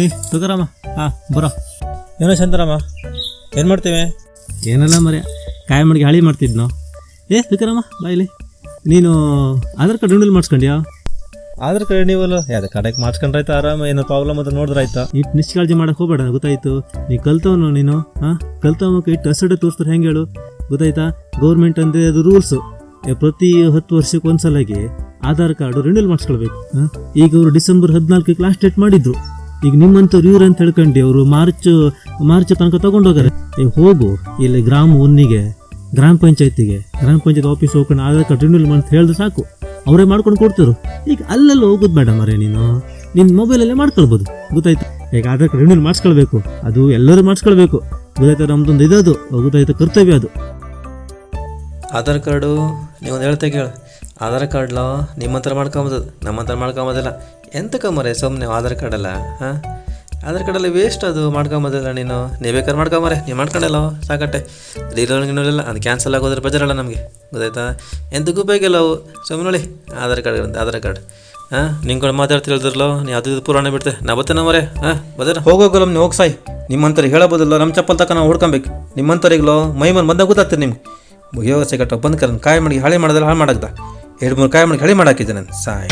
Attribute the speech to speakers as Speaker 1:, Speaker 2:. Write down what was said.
Speaker 1: ಏ ತುಕಾರಾಮ. ಹಾಂ ಬರೋ. ಏನೋ ಶಾಂತರಾಮ ಏನು ಮಾಡ್ತೇವೆ? ಏನಲ್ಲ ಮರೆ ಕಾಯಿ ಮಡಿಗೆ ಹಳಿ ಮಾಡ್ತಿದ್ನು. ಏ ತುಕಾರಾಮ ಬಾಯಿಲಿ ನೀನು ಆಧಾರ್ ಕಾರ್ಡ್ ರಿನ್ಯೂಲ್ ಮಾಡಿಸ್ಕೊಂಡ್ಯಾ? ಆಧಾರ್ ಕಾರ್ಡ್ ನೀವಲ್ಲ ಯಾವ್ದು ಕಡೆಗೆ ಮಾಡ್ಸ್ಕೊಂಡ್ರಾಯ್ತು? ಆರಾಮ ಏನೋ ಪ್ರಾಬ್ಲಮ್ ಅಂತ ಆಯ್ತು ಇಟ್ಟು ನಿಶ್ಚಾಳಜಿ ಮಾಡೋಕೆ ಹೋಗ್ಬೇಡ ಗೊತ್ತಾಯ್ತು. ನೀ ಕಲ್ತವನು ನೀನು? ಹಾಂ ಕಲ್ತವಕ್ಕೆ ಇಟ್ಟು ಹಸಡೆ ತೋರಿಸ್ತಾರೆ ಹೆಂಗೆ ಹೇಳು? ಗೊತ್ತಾಯ್ತಾ? ಗೌರ್ಮೆಂಟ್ ಅಂದರೆ ಅದು ರೂಲ್ಸು ಪ್ರತಿ ಹತ್ತು ವರ್ಷಕ್ಕೆ ಒಂದ್ಸಲಗೆ ಆಧಾರ್ ಕಾರ್ಡು ರಿನ್ಯೂಲ್ ಮಾಡಿಸ್ಕೊಳ್ಬೇಕು. ಹಾಂ ಈಗ ಅವರು ಡಿಸೆಂಬರ್ ಹದಿನಾಲ್ಕಕ್ಕೆ ಲಾಸ್ಟ್ ಡೇಟ್ ಮಾಡಿದ್ರು. ಈಗ ನಿಮ್ಮಂಥವ್ರು ಇವ್ರು ಅಂತ ಹೇಳ್ಕೊಂಡು ಅವರು ಮಾರ್ಚ್ ಮಾರ್ಚ್ ತನಕ ತಗೊಂಡೋಗಾರೆ ಈಗ ಹೋಗು. ಇಲ್ಲಿ ಗ್ರಾಮ ಒನ್ನಿಗೆ ಗ್ರಾಮ ಪಂಚಾಯತಿಗೆ, ಗ್ರಾಮ ಪಂಚಾಯತ್ ಆಫೀಸ್ ಹೋಗ್ಕೊಂಡು ಆಧಾರ್ ಕಾರ್ಡ್ ರಿನ್ಯೂಲ್ ಅಂತ ಹೇಳಿದ್ರೆ ಸಾಕು. ಅವರೇ ಮಾಡ್ಕೊಂಡು ಕೊಡ್ತಾರು. ಈಗ ಅಲ್ಲೆಲ್ಲ ಹೋಗೋದು ಬೇಡ ಮರೆ ನೀನು. ನಿನ್ನ ಮೊಬೈಲಲ್ಲೇ ಮಾಡ್ಕೊಳ್ಬೋದು. ಗೊತ್ತಾಯ್ತು? ಈಗ ಆಧಾರ್ ಕಾರ್ಡ್ ರಿನ್ಯೂಲ್ ಮಾಡಿಸ್ಕೊಳ್ಬೇಕು. ಅದು ಎಲ್ಲರೂ ಮಾಡಿಸ್ಕೊಳ್ಬೇಕು. ಗೊತ್ತಾಯ್ತು ನಮ್ದೊಂದು ಇದದು ಗೊತ್ತಾಯ್ತು ಕರ್ತವ್ಯ ಅದು?
Speaker 2: ಆಧಾರ್ ಕಾರ್ಡು, ನೀವು ಹೇಳ್ತೆ ಕೇಳು. ಆಧಾರ್ ಕಾರ್ಡ್ಲ ನಿಮ್ಮ ಹತ್ರ ಮಾಡ್ಕೊಂಬೋದು. ನಮ್ಮ ಹತ್ರ ಮಾಡ್ಕೊಂಬೋದಿಲ್ಲ ಎಂತಕೊಂಬರೆ ಸುಮ್ಮನೆ ಆಧಾರ್ ಕಾರ್ಡಲ್ಲ ಹಾಂ? ಆಧಾರ್ ಕಾರ್ಡಲ್ಲಿ ವೇಸ್ಟ್ ಅದು ಮಾಡ್ಕೊಂಬೋದಿಲ್ಲ ನೀನು. ನೀವು ಬೇಕಾದ್ರೆ ಮಾಡ್ಕೊಂಬರೆ ನೀವು ಮಾಡ್ಕೊಂಡಲ್ಲ ಸಾಕಟ್ಟೆ. ಇಲ್ಲ. ಅದು ಕ್ಯಾನ್ಸಲ್ ಆಗೋದ್ರೆ ಬಜಾರಲ್ಲ ನಮಗೆ. ಗೊತ್ತಾಯ್ತಾ? ಎಂತಕ್ಕೂ ಬೇಕಿಲ್ಲ ಅವು? ಸುಮ್ಮನೆ ನೋಡಿ. Aadhaar card Aadhaar card. ಹಾಂ? ನಿಂಗೆ ಮಾತಾಡ್ತಿರಲ್ದಿರಲೋ ನೀ ಅದು ಪುರಾಣ ಬಿಡ್ತೆ. ನಾ ಬರ್ತೇನೆ ಮರೆ ಹಾಂ ಬದೇನ
Speaker 3: ಹೋಗೋಗಲ್ಲ ನೀವು ಹೋಗಿ ಸಾಯಿ. ನಿಮ್ಮಂತರಿಗೆ ಹೇಳಬೋದಿಲ್ಲ ನಮ್ಮ ಚಪ್ಪಲ್ ತಕ ನಾವು ಹುಡ್ಕೊಬೇಕು. ನಿಮ್ಮಂತರಿಗ್ಲೋ ಮೈ ಮನ್ ಬಂದಾಗ ಗೊತ್ತಾಗ್ತೀನಿ ನಿಮ್ಗೆ. ಮುಗಿಯೋ ಸಿಗಟ್ಟ ಬಂದ್ ಕರ್ ಕಾಯಿ ಮಾಡಿ ಹಳೆ ಮಾಡೋದಲ್ಲ ಹಾಳು ಮಾಡಕ್ದ. ಎರಡು ಮೂರು ಕಾಯಿ ಮಾಡಿ ಹಳೆ ಮಾಡಾಕಿದ್ದೆ ನಾನು. ಸಾಯ್.